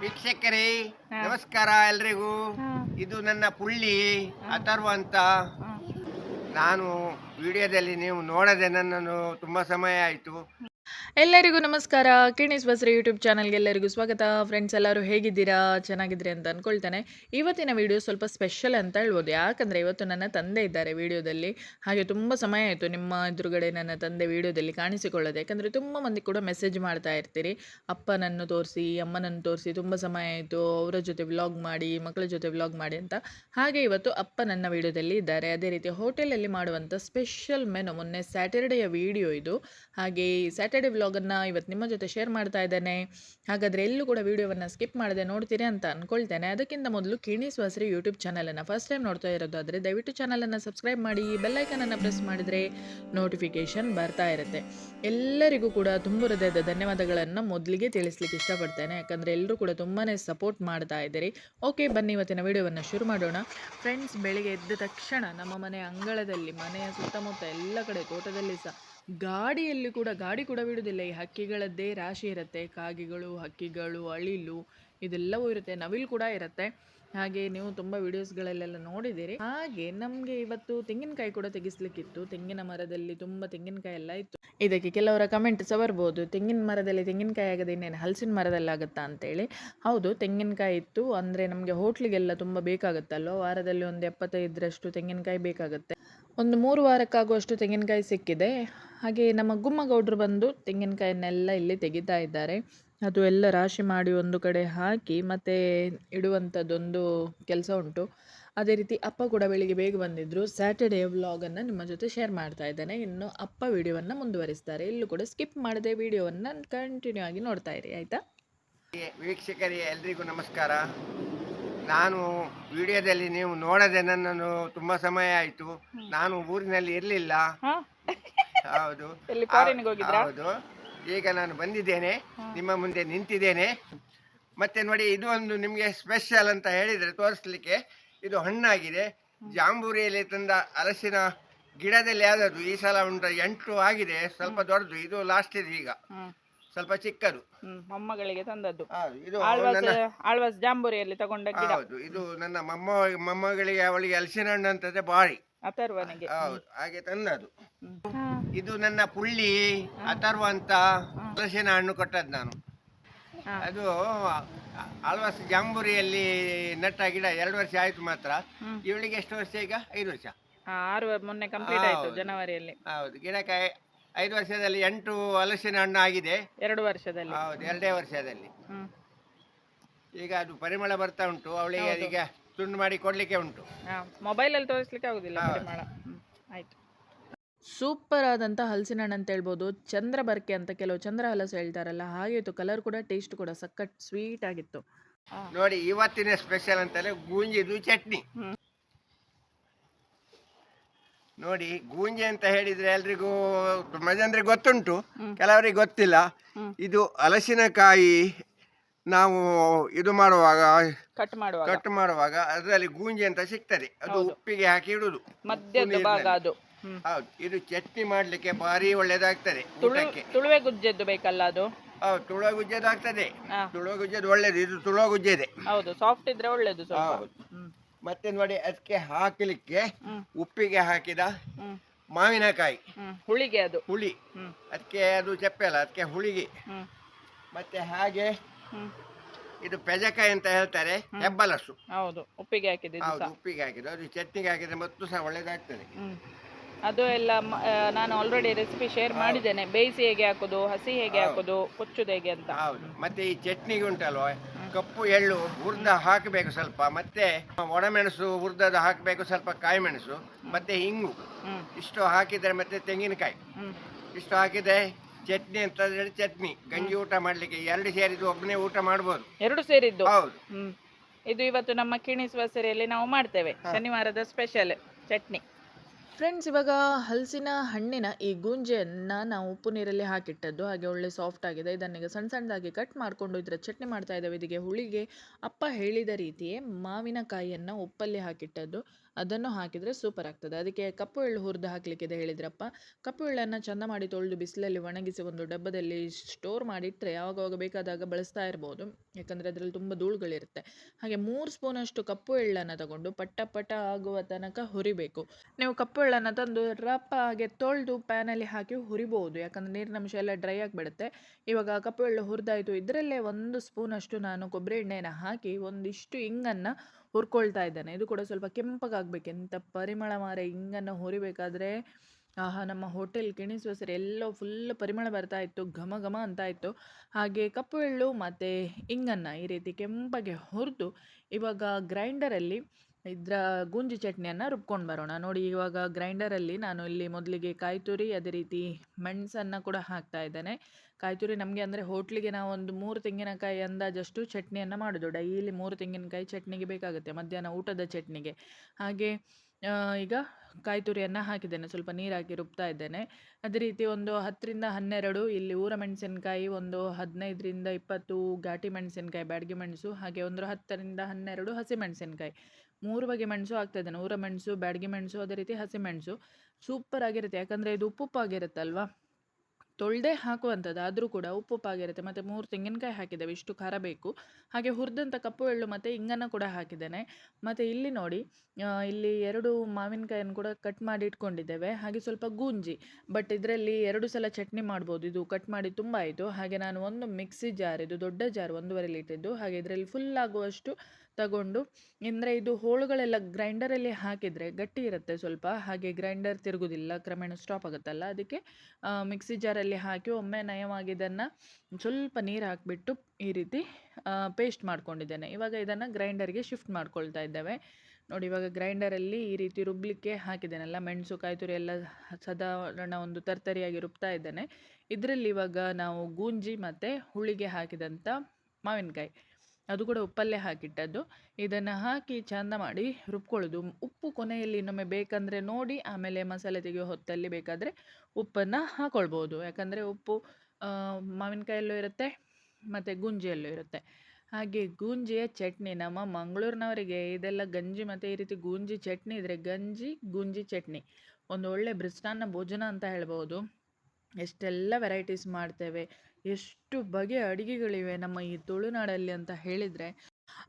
ವೀಕ್ಷಕರೇ ನಮಸ್ಕಾರ ಎಲ್ರಿಗೂ. ಇದು ನನ್ನ ಪುಳ್ಳಿ ಅಥರ್ವ ಅಂತ ನಾನು ವಿಡಿಯೋದಲ್ಲಿ ನೀವು ನೋಡದೆ ನನ್ನನ್ನು ತುಂಬಾ ಸಮಯ ಆಯಿತು. ಎಲ್ಲರಿಗೂ ನಮಸ್ಕಾರ. ಕಿಣಿಸ್ ಬಸ್ರಿ ಯೂಟ್ಯೂಬ್ ಚಾನಲ್ಗೆ ಎಲ್ಲರಿಗೂ ಸ್ವಾಗತ. ಫ್ರೆಂಡ್ಸ್ ಎಲ್ಲರೂ ಹೇಗಿದ್ದೀರಾ? ಚೆನ್ನಾಗಿದ್ದೀರಿ ಅಂತ ಅಂದ್ಕೊಳ್ತಾನೆ ಇವತ್ತಿನ ವಿಡಿಯೋ ಸ್ವಲ್ಪ ಸ್ಪೆಷಲ್ ಅಂತ ಹೇಳ್ಬೋದು. ಯಾಕಂದರೆ ಇವತ್ತು ನನ್ನ ತಂದೆ ಇದ್ದಾರೆ ವಿಡಿಯೋದಲ್ಲಿ ಹಾಗೆ ತುಂಬ ಸಮಯ ಆಯಿತು ನಿಮ್ಮ ಎದುರುಗಡೆ ನನ್ನ ತಂದೆ ವಿಡಿಯೋದಲ್ಲಿ ಕಾಣಿಸಿಕೊಳ್ಳೋದು. ಯಾಕಂದರೆ ತುಂಬ ಮಂದಿ ಕೂಡ ಮೆಸೇಜ್ ಮಾಡ್ತಾ ಇರ್ತೀರಿ. ಅಪ್ಪನನ್ನು ತೋರಿಸಿ, ಅಮ್ಮನನ್ನು ತೋರಿಸಿ ತುಂಬ ಸಮಯ ಆಯಿತು. ಅವರ ಜೊತೆ ವ್ಲಾಗ್ ಮಾಡಿ, ಮಕ್ಕಳ ಜೊತೆ ವ್ಲಾಗ್ ಮಾಡಿ ಅಂತ. ಹಾಗೆ ಇವತ್ತು ಅಪ್ಪ ನನ್ನ ವಿಡಿಯೋದಲ್ಲಿ ಇದ್ದಾರೆ. ಅದೇ ರೀತಿ ಹೋಟೆಲಲ್ಲಿ ಮಾಡುವಂಥ ಸ್ಪೆಷಲ್ ಮೆನು ಮೊನ್ನೆ ಸ್ಯಾಟರ್ಡೆಯ ವಿಡಿಯೋ ಇದು. ಹಾಗೆ ಈ ಸ್ಯಾಟರ್ಡೆ ವ್ಲಾಗನ್ನು ಇವತ್ತು ನಿಮ್ಮ ಜೊತೆ ಶೇರ್ ಮಾಡ್ತಾ ಇದ್ದೇನೆ. ಹಾಗಾದರೆ ಎಲ್ಲೂ ಕೂಡ ವೀಡಿಯೋವನ್ನು ಸ್ಕಿಪ್ ಮಾಡದೆ ನೋಡ್ತೀರಿ ಅಂತ ಅಂದ್ಕೊಳ್ತೇನೆ ಅದಕ್ಕಿಂತ ಮೊದಲು ಕಿಣಿ ಸ್ವಾಸ್ರಿ ಯೂಟ್ಯೂಬ್ ಚಾನಲನ್ನು ಫಸ್ಟ್ ಟೈಮ್ ನೋಡ್ತಾ ಇರೋದಾದರೆ ದಯವಿಟ್ಟು ಚಾನಲನ್ನು ಸಬ್ಸ್ಕ್ರೈಬ್ ಮಾಡಿ ಬೆಲ್ಲೈಕನನ್ನು ಪ್ರೆಸ್ ಮಾಡಿದರೆ ನೋಟಿಫಿಕೇಷನ್ ಬರ್ತಾ ಇರುತ್ತೆ. ಎಲ್ಲರಿಗೂ ಕೂಡ ತುಂಬ ಹೃದಯದ ಧನ್ಯವಾದಗಳನ್ನು ಮೊದಲಿಗೆ ತಿಳಿಸ್ಲಿಕ್ಕೆ ಇಷ್ಟಪಡ್ತೇನೆ. ಯಾಕಂದರೆ ಎಲ್ಲರೂ ಕೂಡ ತುಂಬಾ ಸಪೋರ್ಟ್ ಮಾಡ್ತಾ ಇದ್ದೀರಿ. ಓಕೆ ಬನ್ನಿ ಇವತ್ತಿನ ವಿಡಿಯೋವನ್ನು ಶುರು ಮಾಡೋಣ. ಫ್ರೆಂಡ್ಸ್ ಬೆಳಿಗ್ಗೆ ಎದ್ದ ತಕ್ಷಣ ನಮ್ಮ ಮನೆ ಅಂಗಳದಲ್ಲಿ, ಮನೆಯ ಸುತ್ತಮುತ್ತ ಎಲ್ಲ ಕಡೆ, ತೋಟದಲ್ಲಿ ಸಹ ಗಾಡಿಯಲ್ಲಿ ಕೂಡ, ಗಾಡಿ ಕೂಡ ಬಿಡುವುದಿಲ್ಲ. ಈ ಹಕ್ಕಿಗಳದ್ದೇ ರಾಶಿ ಇರುತ್ತೆ. ಕಾಗೆಗಳು, ಹಕ್ಕಿಗಳು, ಅಳಿಲು ಇದೆಲ್ಲವೂ ಇರುತ್ತೆ. ನವಿಲು ಕೂಡ ಇರುತ್ತೆ. ಹಾಗೆ ನೀವು ತುಂಬ ವಿಡಿಯೋಸ್ಗಳಲ್ಲೆಲ್ಲ ನೋಡಿದ್ದೀರಿ. ಹಾಗೆ ನಮಗೆ ಇವತ್ತು ತೆಂಗಿನಕಾಯಿ ಕೂಡ ತೆಗಿಸ್ಲಿಕ್ಕಿತ್ತು. ತೆಂಗಿನ ಮರದಲ್ಲಿ ತುಂಬ ತೆಂಗಿನಕಾಯಿ ಎಲ್ಲ ಇತ್ತು. ಇದಕ್ಕೆ ಕೆಲವರ ಕಮೆಂಟ್ ಸಹ ಬರ್ಬೋದು. ತೆಂಗಿನ ಮರದಲ್ಲಿ ತೆಂಗಿನಕಾಯಿ ಆಗದೆ ಇನ್ನೇನು ಹಲಸಿನ ಮರದಲ್ಲಿ ಆಗುತ್ತಾ ಅಂತೇಳಿ. ಹೌದು, ತೆಂಗಿನಕಾಯಿ ಇತ್ತು. ಅಂದರೆ ನಮಗೆ ಹೋಟ್ಲಿಗೆಲ್ಲ ತುಂಬ ಬೇಕಾಗುತ್ತಲ್ವ? ವಾರದಲ್ಲಿ ಒಂದು ಎಪ್ಪತ್ತೈದರಷ್ಟು ತೆಂಗಿನಕಾಯಿ ಬೇಕಾಗುತ್ತೆ. ಒಂದು ಮೂರು ವಾರಕ್ಕಾಗುವಷ್ಟು ತೆಂಗಿನಕಾಯಿ ಸಿಕ್ಕಿದೆ. ಹಾಗೆ ನಮ್ಮ ಗುಮ್ಮಗೌಡರು ಬಂದು ತೆಂಗಿನಕಾಯನ್ನೆಲ್ಲ ಇಲ್ಲಿ ತೆಗಿತಾ ಇದ್ದಾರೆ. ಅದು ಎಲ್ಲ ರಾಶಿ ಮಾಡಿ ಒಂದು ಕಡೆ ಹಾಕಿ ಮತ್ತೆ ಇಡುವಂಥದ್ದೊಂದು ಕೆಲಸ ಉಂಟು. ಅದೇ ರೀತಿ ಅಪ್ಪ ಕೂಡ ಬೆಳಿಗ್ಗೆ ಬೇಗ ಬಂದಿದ್ದರು ಸ್ಯಾಟರ್ಡೇ ವ್ಲಾಗನ್ನು ನಿಮ್ಮ ಜೊತೆ ಶೇರ್ ಮಾಡ್ತಾ ಇದ್ದೇನೆ. ಇನ್ನು ಅಪ್ಪ ವಿಡಿಯೋವನ್ನು ಮುಂದುವರಿಸ್ತಾರೆ. ಇಲ್ಲೂ ಕೂಡ ಸ್ಕಿಪ್ ಮಾಡದೆ ವಿಡಿಯೋವನ್ನು ಕಂಟಿನ್ಯೂ ಆಗಿ ನೋಡ್ತಾ ಇರಿ. ಆಯಿತಾ? ವೀಕ್ಷಕರಿಗೆ ಎಲ್ರಿಗೂ ನಮಸ್ಕಾರ. ನಾನು ವಿಡಿಯೋದಲ್ಲಿ ನೀವು ನೋಡದೆ ನನ್ನನ್ನು ತುಂಬಾ ಸಮಯ ಆಯ್ತು. ನಾನು ಊರಿನಲ್ಲಿ ಇರಲಿಲ್ಲ. ಹೌದು. ಎಲ್ಲಿ ಆ- foreign ಗೆ ಹೋಗಿದ್ರಾ? ಹೌದು. ಈಗ ನಾನು ಬಂದಿದ್ದೇನೆ. ನಿಮ್ಮ ಮುಂದೆ ನಿಂತಿದ್ದೇನೆ. ಮತ್ತೆ ನೋಡಿ ಇದು ಒಂದು ನಿಮಗೆ ಸ್ಪೆಷಲ್ ಅಂತ ಹೇಳಿದ್ರೆ ತೋರಿಸ್ಲಿಕ್ಕೆ ಇದು ಹಣ್ಣಾಗಿದೆ. ಜಾಂಬೂರಿಯಲ್ಲಿ ತಂದ ಅರಸಿನ ಗಿಡದಲ್ಲಿ ಯಾವ್ದದು ಈ ಸಲ ಉಂಟು ಎಂಟು ಆಗಿದೆ. ಸ್ವಲ್ಪ ದೊಡ್ಡದು. ಇದು ಲಾಸ್ಟ್ ಇದೆ ಈಗ. ಸ್ವಲ್ಪ ಚಿಕ್ಕದು. ಹ್ಮ್ ಮೊಮ್ಮಗಳಿಗೆ ತಂದದ್ದು. ಹೌದು ಇದು ಆಳ್ವಾಸ್ ನನ್ನ ಆಳ್ವಾಸ್ ಜಾಂಬೂರಿಯಲ್ಲಿ ತಗೊಂಡ ಗಿಡ. ಹೌದು ಇದು ನನ್ನ ಮೊಮ್ಮ ಮೊಮ್ಮಗಳಿಗೆ ಅವಳಿಗೆ ಹಲಸಿನ ಹಣ್ಣು ಅಂತಂದ್ರೆ ಬಾರಿ ಅಥರ್ವನಿಗೆ. ಹೌದು ಹಾಗೆ ತಂದದು ಹ್ಮ್. ಇದು ನನ್ನ ಪುಳ್ಳಿ ಅಥರ್ವ ಅಂತ ಹಲಸಿನ ಹಣ್ಣು ಕೊಟ್ಟದ್ದು ನಾನು. ಹಾ. ಅದು ಆಳ್ವಾಸ್ ಜಾಂಬೂರಿಯಲ್ಲಿ ನೆಟ್ಟ ಗಿಡ ಎರಡು ವರ್ಷ ಆಯ್ತು ಮಾತ್ರ. ಹ್ಮ್. ಇವಳಿಗೆ ಎಷ್ಟು ವರ್ಷ ಈಗ? ಐದು ವರ್ಷ. ಹಾ, ಆರು ಮೊನ್ನೆ ಕಂಪ್ಲೀಟ್ ಆಯ್ತು ಹೌದು. ಜನವರಿಯಲ್ಲಿ. ಹೌದು ಗಿಡಕ್ಕೆ ಐದು ವರ್ಷದಲ್ಲಿ ಎಂಟು ಹಲಸಿನ ಹಣ್ಣು ಆಗಿದೆ. ಎರಡು ವರ್ಷದಲ್ಲಿ. ಹೌದು ಎರಡೇ ವರ್ಷದಲ್ಲಿ. ಹ್ಮ್. ಈಗ ಅದು ಪರಿಮಳ ಬರ್ತಾ ಉಂಟು ಅವಳಿಗೆ ಈಗ ತುಂಡು ಮಾಡಿ ಕೊಡ್ಲಿಕ್ಕೆ ಉಂಟು. ಮೊಬೈಲ್ ಅಲ್ಲಿ ತೋರಿಸ್ಲಿಕ್ಕೆ ಆಗುದಿಲ್ಲ ಪರಿಮಳ. ಹ್ಮ್ ಆಯ್ತು. ಸೂಪರ್ ಆದಂಥ ಹಲಸಿನ ಹಣ್ಣು ಅಂತ ಹೇಳ್ಬೋದು. ಚಂದ್ರ ಬರ್ಕೆ ಅಂತ ಕೆಲವು ಚಂದ್ರ ಹಲಸು ಹೇಳ್ತಾರಲ್ಲ ಹಾಗೆ ಇತ್ತು. ಕಲರ್ ಕೂಡ ಟೇಸ್ಟ್ ಕೂಡ ಸಖತ್ ಸ್ವೀಟ್ ಆಗಿತ್ತು. ನೋಡಿ ಇವತ್ತಿನ ಸ್ಪೆಷಲ್ ಅಂತಲೇ ಗೂಂಜಿದು ಚಟ್ನಿ. ಹ್ಮ್. ನೋಡಿ ಗೂಂಜಿ ಅಂತ ಹೇಳಿದ್ರೆ ಎಲ್ರಿಗೂ ತುಂಬಾ ಜನರಿಗೆ ಗೊತ್ತುಂಟು ಕೆಲವರಿಗೆ ಗೊತ್ತಿಲ್ಲ. ಇದು ಹಲಸಿನಕಾಯಿ ನಾವು ಇದು ಮಾಡುವಾಗ ಕಟ್ ಮಾಡುವಾಗ. ಕಟ್ ಮಾಡುವಾಗ ಅದರಲ್ಲಿ ಗೂಂಜಿ ಅಂತ ಸಿಗ್ತದೆ. ಅದು ಉಪ್ಪಿಗೆ ಹಾಕಿ ಇಡುದು. ಮಧ್ಯದ ಭಾಗ ಅದು. ಹೌದು. ಇದು ಚಟ್ನಿ ಮಾಡ್ಲಿಕ್ಕೆ ಭಾರಿ ಒಳ್ಳೇದಾಗ್ತದೆ ಊಟಕ್ಕೆ. ತುಳುವೆ ಗುಜ್ಜೆದ್ದು ಬೇಕಲ್ಲ ಅದು? ಹೌದು ತುಳುವ ಗುಜ್ಜೆದು ಆಗ್ತದೆ. ತುಳುವ ಗುಜ್ಜದ್ದು ಒಳ್ಳೇದು. ಇದು ತುಳುವ ಗುಜ್ಜೆದೆ ಹೌದು ಸಾಫ್ಟ್ ಇದ್ರೆ ಒಳ್ಳೇದು ಹೌದು. ಮತ್ತೆ ನೋಡಿ ಅದಕ್ಕೆ ಹಾಕಲಿಕ್ಕೆ ಉಪ್ಪಿಗೆ ಹಾಕಿದ ಮಾವಿನಕಾಯಿ. ಹುಳಿಗೆ ಅದು. ಹುಳಿ. ಅದಕ್ಕೆ ಅದು ಚಪ್ಪೆ ಅಲ್ಲ ಅದಕ್ಕೆ ಹುಳಿಗೆ. ಮತ್ತೆ ಹಾಗೆ ಇದು ಪೆಜಕಾಯಿ ಅಂತ ಹೇಳ್ತಾರೆ ಹೆಬ್ಬಲಸು. ಹೌದು ಉಪ್ಪಿಗೆ ಹಾಕಿದೆ ಹೌದು ಉಪ್ಪಿಗೆ ಹಾಕಿದ್ದು. ಅದು ಚಟ್ನಿಗೆ ಹಾಕಿದ್ರೆ ಮತ್ತು ಸಹ ಒಳ್ಳೇದಾಗ್ತದೆ. ಅದು ಎಲ್ಲ ನಾನು ಆಲ್ರೆಡಿ ರೆಸಿಪಿ ಶೇರ್ ಮಾಡಿದ್ದೇನೆ. ಬೇಯಿಸಿ ಹೇಗೆ ಹಾಕುದು ಹಸಿ ಹೇಗೆ ಹಾಕುದು ಹಾಕೋದು ಕೊಚ್ಚುದು ಹೇಗೆ ಅಂತ. ಹೌದು. ಮತ್ತೆ ಈ ಚಟ್ನಿಗೆ ಉಂಟಲ್ವ? ಕಪ್ಪು ಎಳ್ಳು ಹುರ್ದ ಹಾಕಬೇಕು ಸ್ವಲ್ಪ. ಮತ್ತೆ ಒಣಮೆಣಸು ಹುರ್ದದ್ದು ಹಾಕಬೇಕು ಸ್ವಲ್ಪ ಕಾಯಿ ಮೆಣಸು ಮತ್ತೆ ಹಿಂಗು ಇಷ್ಟು ಹಾಕಿದ್ರೆ ಮತ್ತೆ ತೆಂಗಿನಕಾಯಿ. ಇಷ್ಟು ಹಾಕಿದ್ರೆ ಚಟ್ನಿ ಅಂತ ಹೇಳಿ ಚಟ್ನಿ. ಗಂಜಿ ಊಟ ಮಾಡ್ಲಿಕ್ಕೆ ಎರಡು ಸೇರಿದ್ದು ಒಬ್ಬನೇ ಊಟ ಮಾಡ್ಬೋದು. ಎರಡು ಸೇರಿದ್ದು? ಹೌದು. ಇದು ಇವತ್ತು ನಮ್ಮ ಕಿಣಿಸುವ ಸೆರೆಯಲ್ಲಿ ನಾವು ಮಾಡ್ತೇವೆ. ಶನಿವಾರದ ಸ್ಪೆಷಲ್ ಚಟ್ನಿ. ಫ್ರೆಂಡ್ಸ್, ಇವಾಗ ಹಲಸಿನ ಹಣ್ಣಿನ ಈ ಗುಂಜೆಯನ್ನು ನಾವು ಉಪ್ಪು ನೀರಲ್ಲಿ ಹಾಕಿಟ್ಟದ್ದು, ಹಾಗೆ ಒಳ್ಳೆ ಸಾಫ್ಟ್ ಆಗಿದೆ. ಇದನ್ನೀಗ ಸಣ್ಣ ಸಣ್ಣದಾಗಿ ಕಟ್ ಮಾಡಿಕೊಂಡು ಇದರ ಚಟ್ನಿ ಮಾಡ್ತಾ ಇದ್ದೇವೆ. ಇದಕ್ಕೆ ಹುಳಿಗೆ ಅಪ್ಪ ಹೇಳಿದ ರೀತಿಯೇ ಮಾವಿನಕಾಯಿಯನ್ನು ಉಪ್ಪಲ್ಲಿ ಹಾಕಿಟ್ಟದ್ದು. ಅದನ್ನು ಹಾಕಿದರೆ ಸೂಪರ್ ಆಗ್ತದೆ. ಅದಕ್ಕೆ ಕಪ್ಪು ಎಳ್ಳು ಹುರಿದು ಇದೆ ಹೇಳಿದ್ರಪ್ಪ. ಕಪ್ಪು ಎಳ್ಳನ್ನು ಚಂದ ಮಾಡಿ ತೊಳೆದು ಬಿಸಿಲಲ್ಲಿ ಒಣಗಿಸಿ ಒಂದು ಡಬ್ಬದಲ್ಲಿ ಸ್ಟೋರ್ ಮಾಡಿಟ್ಟರೆ ಯಾವಾಗವಾಗ ಬೇಕಾದಾಗ ಬಳಸ್ತಾ ಇರ್ಬೋದು. ಯಾಕಂದರೆ ಅದರಲ್ಲಿ ತುಂಬ ಧೂಳುಗಳಿರುತ್ತೆ. ಹಾಗೆ ಮೂರು ಸ್ಪೂನಷ್ಟು ಕಪ್ಪು ಎಳ್ಳನ್ನು ತಗೊಂಡು ಪಟ್ಟ ಪಟ ಆಗುವ ತನಕ ಹುರಿಬೇಕು. ನೀವು ಕಪ್ಪು ಎಳ್ಳನ್ನು ತಂದು ರಪ್ಪ ಹಾಗೆ ತೊಳೆದು ಪ್ಯಾನಲ್ಲಿ ಹಾಕಿ ಹುರಿಬೋದು. ಯಾಕಂದರೆ ನೀರಿನ ಅಂಶ ಎಲ್ಲ ಡ್ರೈ ಆಗಿಬಿಡುತ್ತೆ. ಇವಾಗ ಕಪ್ಪು ಎಳ್ಳು ಹುರಿದಾಯಿತು. ಇದರಲ್ಲೇ ಒಂದು ಸ್ಪೂನಷ್ಟು ನಾನು ಕೊಬ್ಬರಿ ಎಣ್ಣೆಯನ್ನು ಹಾಕಿ ಒಂದಿಷ್ಟು ಇಂಗನ್ನು ಹುರ್ಕೊಳ್ತಾ ಇದ್ದಾನೆ. ಇದು ಕೂಡ ಸ್ವಲ್ಪ ಕೆಂಪಗಾಗಬೇಕು ಎಂಥ ಪರಿಮಳ ಮಾರೆ ಇಂಗನ್ನು ಹುರಿಬೇಕಾದ್ರೆ, ಆಹಾ, ನಮ್ಮ ಹೋಟೆಲ್ ಕಿಣಿಸುವ ಸರಿ ಎಲ್ಲೋ ಫುಲ್ ಪರಿಮಳ ಬರ್ತಾ ಇತ್ತು, ಘಮ ಘಮ ಅಂತ ಇತ್ತು. ಹಾಗೆ ಕಪ್ಪು ಎಳ್ಳು ಮತ್ತು ಇಂಗನ್ನು ಈ ರೀತಿ ಕೆಂಪಗೆ ಹುರಿದು, ಇವಾಗ ಗ್ರೈಂಡರಲ್ಲಿ ಇದರ ಗುಂಜಿ ಚಟ್ನಿಯನ್ನು ರುಬ್ಕೊಂಡು ಬರೋಣ. ನೋಡಿ, ಇವಾಗ ಗ್ರೈಂಡರಲ್ಲಿ ನಾನು ಇಲ್ಲಿ ಮೊದಲಿಗೆ ಕಾಯಿ ತುರಿ ಅದೇ ರೀತಿ ಮೆಣಸನ್ನು ಕೂಡ ಹಾಕ್ತಾ ಇದ್ದೇನೆ. ಕಾಯಿ ತುರಿ ನಮಗೆ ಅಂದರೆ ಹೋಟ್ಲಿಗೆ ನಾವು ಒಂದು ಮೂರು ತೆಂಗಿನಕಾಯಿ ಅಂದಾಜಷ್ಟು ಚಟ್ನಿಯನ್ನು ಮಾಡೋದು. ಡೈಲಿ ಮೂರು ತೆಂಗಿನಕಾಯಿ ಚಟ್ನಿಗೆ ಬೇಕಾಗುತ್ತೆ, ಮಧ್ಯಾಹ್ನ ಊಟದ ಚಟ್ನಿಗೆ. ಹಾಗೆ ಈಗ ಕಾಯಿ ತುರಿಯನ್ನು ಹಾಕಿದ್ದೇನೆ. ಸ್ವಲ್ಪ ನೀರಾಕಿ ರುಬ್ತಾ ಇದ್ದೇನೆ. ಅದೇ ರೀತಿ ಒಂದು ಹತ್ತರಿಂದ ಹನ್ನೆರಡು ಇಲ್ಲಿ ಊರ ಮೆಣಸಿನಕಾಯಿ, ಒಂದು ಹದಿನೈದರಿಂದ ಇಪ್ಪತ್ತು ಘಾಟಿ ಮೆಣಸಿನಕಾಯಿ, ಬ್ಯಾಡಗಿ ಮೆಣಸು, ಹಾಗೆ ಒಂದು ಹತ್ತರಿಂದ ಹನ್ನೆರಡು ಹಸಿ ಮೆಣಸಿನಕಾಯಿ. ಮೂರು ಬಗೆ ಮೆಣಸು ಹಾಕ್ತಾ ಇದ್ದೇನೆ. ಊರ ಮೆಣಸು, ಬ್ಯಾಡಗಿ ಮೆಣಸು, ಅದೇ ರೀತಿ ಹಸಿ ಮೆಣಸು. ಸೂಪರ್ ಆಗಿರುತ್ತೆ. ಯಾಕಂದರೆ ಇದು ಉಪ್ಪುಪ್ಪಾಗಿರುತ್ತಲ್ವಾ? ತೊಳೆದೇ ಹಾಕುವಂಥದ್ದು, ಆದರೂ ಕೂಡ ಉಪ್ಪುಪ್ಪಾಗಿರುತ್ತೆ ಮತ್ತು ಮೂರು ತೆಂಗಿನಕಾಯಿ ಹಾಕಿದ್ದೇವೆ, ಇಷ್ಟು ಖಾರ ಬೇಕು. ಹಾಗೆ ಹುರಿದಂಥ ಕಪ್ಪು ಎಳ್ಳು ಮತ್ತು ಇಂಗನ್ನು ಕೂಡ ಹಾಕಿದ್ದೇನೆ. ಮತ್ತು ಇಲ್ಲಿ ನೋಡಿ ಇಲ್ಲಿ ಎರಡು ಮಾವಿನಕಾಯನ್ನು ಕೂಡ ಕಟ್ ಮಾಡಿ ಇಟ್ಕೊಂಡಿದ್ದೇವೆ. ಹಾಗೆ ಸ್ವಲ್ಪ ಗೂಂಜಿ ಬಟ್ ಇದರಲ್ಲಿ ಎರಡು ಸಲ ಚಟ್ನಿ ಮಾಡ್ಬೋದು. ಇದು ಕಟ್ ಮಾಡಿ ತುಂಬ ಆಯಿತು. ಹಾಗೆ ನಾನು ಒಂದು ಮಿಕ್ಸಿ ಜಾರ್, ಇದು ದೊಡ್ಡ ಜಾರ್, ಒಂದೂವರೆ ಲೀಟ್ರಿದ್ದು ಹಾಗೆ ಇದರಲ್ಲಿ ಫುಲ್ ಆಗುವಷ್ಟು ತಗೊಂಡು, ಅಂದರೆ ಇದು ಹೋಳುಗಳೆಲ್ಲ ಗ್ರೈಂಡರಲ್ಲಿ ಹಾಕಿದರೆ ಗಟ್ಟಿ ಇರುತ್ತೆ ಸ್ವಲ್ಪ. ಹಾಗೆ ಗ್ರೈಂಡರ್ ತಿರುಗುದಿಲ್ಲ, ಕ್ರಮೇಣ ಸ್ಟಾಪ್ ಆಗುತ್ತಲ್ಲ. ಅದಕ್ಕೆ ಮಿಕ್ಸಿ ಜಾರಲ್ಲಿ ಹಾಕಿ ಒಮ್ಮೆ ನಯವಾಗಿ ಇದನ್ನು ಸ್ವಲ್ಪ ನೀರು ಹಾಕಿಬಿಟ್ಟು ಈ ರೀತಿ ಪೇಸ್ಟ್ ಮಾಡ್ಕೊಂಡಿದ್ದೇನೆ. ಇವಾಗ ಇದನ್ನು ಗ್ರೈಂಡರ್ಗೆ ಶಿಫ್ಟ್ ಮಾಡ್ಕೊಳ್ತಾ ಇದ್ದೇವೆ. ನೋಡಿ, ಇವಾಗ ಗ್ರೈಂಡರಲ್ಲಿ ಈ ರೀತಿ ರುಬ್ಬಲಿಕ್ಕೆ ಹಾಕಿದ್ದೇನಲ್ಲ ಮೆಣಸು ಕಾಯಿ ತುರಿ ಎಲ್ಲ ಸಾಧಾರಣ ಒಂದು ತರ್ತರಿಯಾಗಿ ರುಬ್ತಾ ಇದ್ದೇನೆ. ಇದರಲ್ಲಿ ಇವಾಗ ನಾವು ಗೂಂಜಿ ಮತ್ತು ಹುಳಿಗೆ ಹಾಕಿದಂಥ ಮಾವಿನಕಾಯಿ. ಅದು ಕೂಡ ಉಪ್ಪಲ್ಲೇ ಹಾಕಿಟ್ಟದ್ದು. ಇದನ್ನು ಹಾಕಿ ಚಂದ ಮಾಡಿ ರುಬ್ಕೊಳ್ಳೋದು. ಉಪ್ಪು ಕೊನೆಯಲ್ಲಿ ಇನ್ನೊಮ್ಮೆ ಬೇಕಂದರೆ ನೋಡಿ, ಆಮೇಲೆ ಮಸಾಲೆ ತೆಗೆಯೋ ಹೊತ್ತಲ್ಲಿ ಬೇಕಾದರೆ ಉಪ್ಪನ್ನು ಹಾಕ್ಕೊಳ್ಬೋದು ಯಾಕಂದರೆ ಉಪ್ಪು ಮಾವಿನಕಾಯಲ್ಲೂ ಇರುತ್ತೆ, ಮತ್ತು ಗುಂಜಿಯಲ್ಲೂ ಇರುತ್ತೆ. ಹಾಗೆ ಗೂಂಜಿಯ ಚಟ್ನಿ ನಮ್ಮ ಮಂಗಳೂರಿನವರಿಗೆ ಇದೆಲ್ಲ ಗಂಜಿ ಮತ್ತು ಈ ರೀತಿ ಗೂಂಜಿ ಚಟ್ನಿ ಇದ್ದರೆ ಗಂಜಿ, ಗೂಂಜಿ ಚಟ್ನಿ. ಒಂದು ಒಳ್ಳೆ ಬ್ರಿಸ್ಟಾನ್ನ ಭೋಜನ ಅಂತ ಹೇಳ್ಬೋದು. ಎಷ್ಟೆಲ್ಲ ವೆರೈಟೀಸ್ ಮಾಡ್ತೇವೆ. ಎಷ್ಟು ಬಗೆಯ ಅಡುಗೆಗಳಿವೆ ನಮ್ಮ ಈ ತುಳುನಾಡಲ್ಲಿ ಅಂತ ಹೇಳಿದರೆ,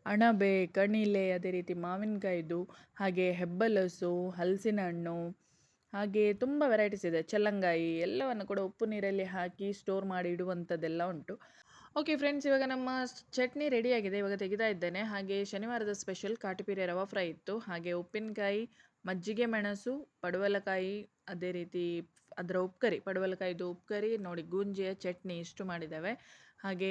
ಅಣಬೆ, ಕಣಿಲೆ, ಅದೇ ರೀತಿ ಮಾವಿನಕಾಯಿದು, ಹಾಗೆ ಹೆಬ್ಬಲಸು ಹಲಸಿನ ಹಣ್ಣು ಹಾಗೆ ತುಂಬ ವೆರೈಟೀಸ್ ಇದೆ. ಚಲ್ಲಂಗಾಯಿ ಎಲ್ಲವನ್ನು ಕೂಡ ಉಪ್ಪು ನೀರಲ್ಲಿ ಹಾಕಿ ಸ್ಟೋರ್ ಮಾಡಿ ಇಡುವಂಥದ್ದೆಲ್ಲ ಉಂಟು. ಓಕೆ ಫ್ರೆಂಡ್ಸ್ ಇವಾಗ ನಮ್ಮ ಚಟ್ನಿ ರೆಡಿಯಾಗಿದೆ ಇವಾಗ ತೆಗಿತಾ ಇದ್ದೇನೆ. ಹಾಗೆ ಶನಿವಾರದ ಸ್ಪೆಷಲ್ ಕಾಟಿಪೀರೆ ರವಾ ಫ್ರೈ ಇತ್ತು. ಹಾಗೆ ಉಪ್ಪಿನಕಾಯಿ, ಮಜ್ಜಿಗೆ ಮೆಣಸು, ಪಡವಲಕಾಯಿ ಅದೇ ರೀತಿ ಅದರ ಉಪ್ಕರಿ, ಪಡವಲಕಾಯಿದು ಉಪ್ಕರಿ, ನೋಡಿ ಗುಂಜಿಯ ಚಟ್ನಿ ಇಷ್ಟು ಮಾಡಿದ್ದೇವೆ. ಹಾಗೆ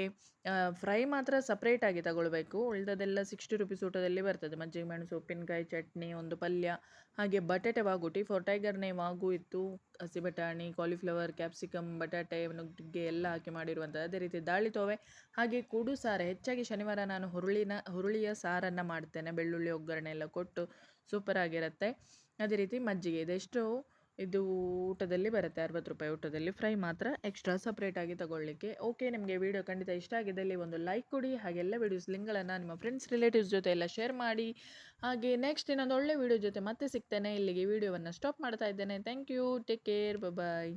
ಫ್ರೈ ಮಾತ್ರ ಸಪ್ರೇಟಾಗಿ ತಗೊಳ್ಬೇಕು. ಉಳಿದದೆಲ್ಲ ಸಿಕ್ಸ್ಟಿ ರುಪೀಸ್ ಊಟದಲ್ಲಿ ಬರ್ತದೆ. ಮಜ್ಜಿಗೆ ಮೆಣಸು ಉಪ್ಪಿನಕಾಯಿ ಚಟ್ನಿ, ಒಂದು ಪಲ್ಯ, ಹಾಗೆ ಬಟಾಟೆ ವಾಗುಟಿ. ಫಾರ್ ಟೈಗರ್ನೇ ವಾಗು ಇತ್ತು. ಹಸಿ ಬಟಾಣಿ ಕಾಲಿಫ್ಲವರ್ ಕ್ಯಾಪ್ಸಿಕಮ್ ಬಟಾಟೆ ನುಗ್ಗೆ ಎಲ್ಲ ಹಾಕಿ ಮಾಡಿರುವಂಥದ್ದು. ಅದೇ ರೀತಿ ದಾಳಿ ತೋವೆ. ಹಾಗೆ ಕೂಡು ಸಾರು. ಹೆಚ್ಚಾಗಿ ಶನಿವಾರ ನಾನು ಹುರುಳಿನ, ಹುರುಳಿಯ ಸಾರನ್ನು ಮಾಡ್ತೇನೆ. ಬೆಳ್ಳುಳ್ಳಿ, ಒಗ್ಗರಣೆ ಎಲ್ಲ ಕೊಟ್ಟು ಸೂಪರ್ ಆಗಿರುತ್ತೆ ಅದೇ ರೀತಿ ಮಜ್ಜಿಗೆ. ಇದೆಷ್ಟು ಇದು ಊಟದಲ್ಲಿ ಬರುತ್ತೆ ಅರವತ್ತು ರೂಪಾಯಿ ಊಟದಲ್ಲಿ ಫ್ರೈ ಮಾತ್ರ. ಎಕ್ಸ್ಟ್ರಾ ಸಪ್ರೇಟಾಗಿ ತಗೊಳ್ಳಿಕ್ಕೆ. ಓಕೆ ನಿಮಗೆ ವಿಡಿಯೋ ಖಂಡಿತ ಇಷ್ಟ ಆಗಿದ್ದಲ್ಲಿ ಒಂದು ಲೈಕ್ ಕೊಡಿ. ಹಾಗೆ ಎಲ್ಲ ವೀಡಿಯೋಸ್ ಲಿಂಕ್ಗಳನ್ನು ನಿಮ್ಮ ಫ್ರೆಂಡ್ಸ್ ರಿಲೇಟಿವ್ಸ್ ಜೊತೆ ಎಲ್ಲ ಶೇರ್ ಮಾಡಿ. ಹಾಗೆ ನೆಕ್ಸ್ಟ್ ಇನ್ನೊಂದು ಒಳ್ಳೆ ವಿಡಿಯೋ ಜೊತೆ ಮತ್ತೆ ಸಿಗ್ತೇನೆ. ಇಲ್ಲಿಗೆ ವಿಡಿಯೋವನ್ನು ಸ್ಟಾಪ್ ಮಾಡ್ತಾ ಇದ್ದೇನೆ. Thank you take care bye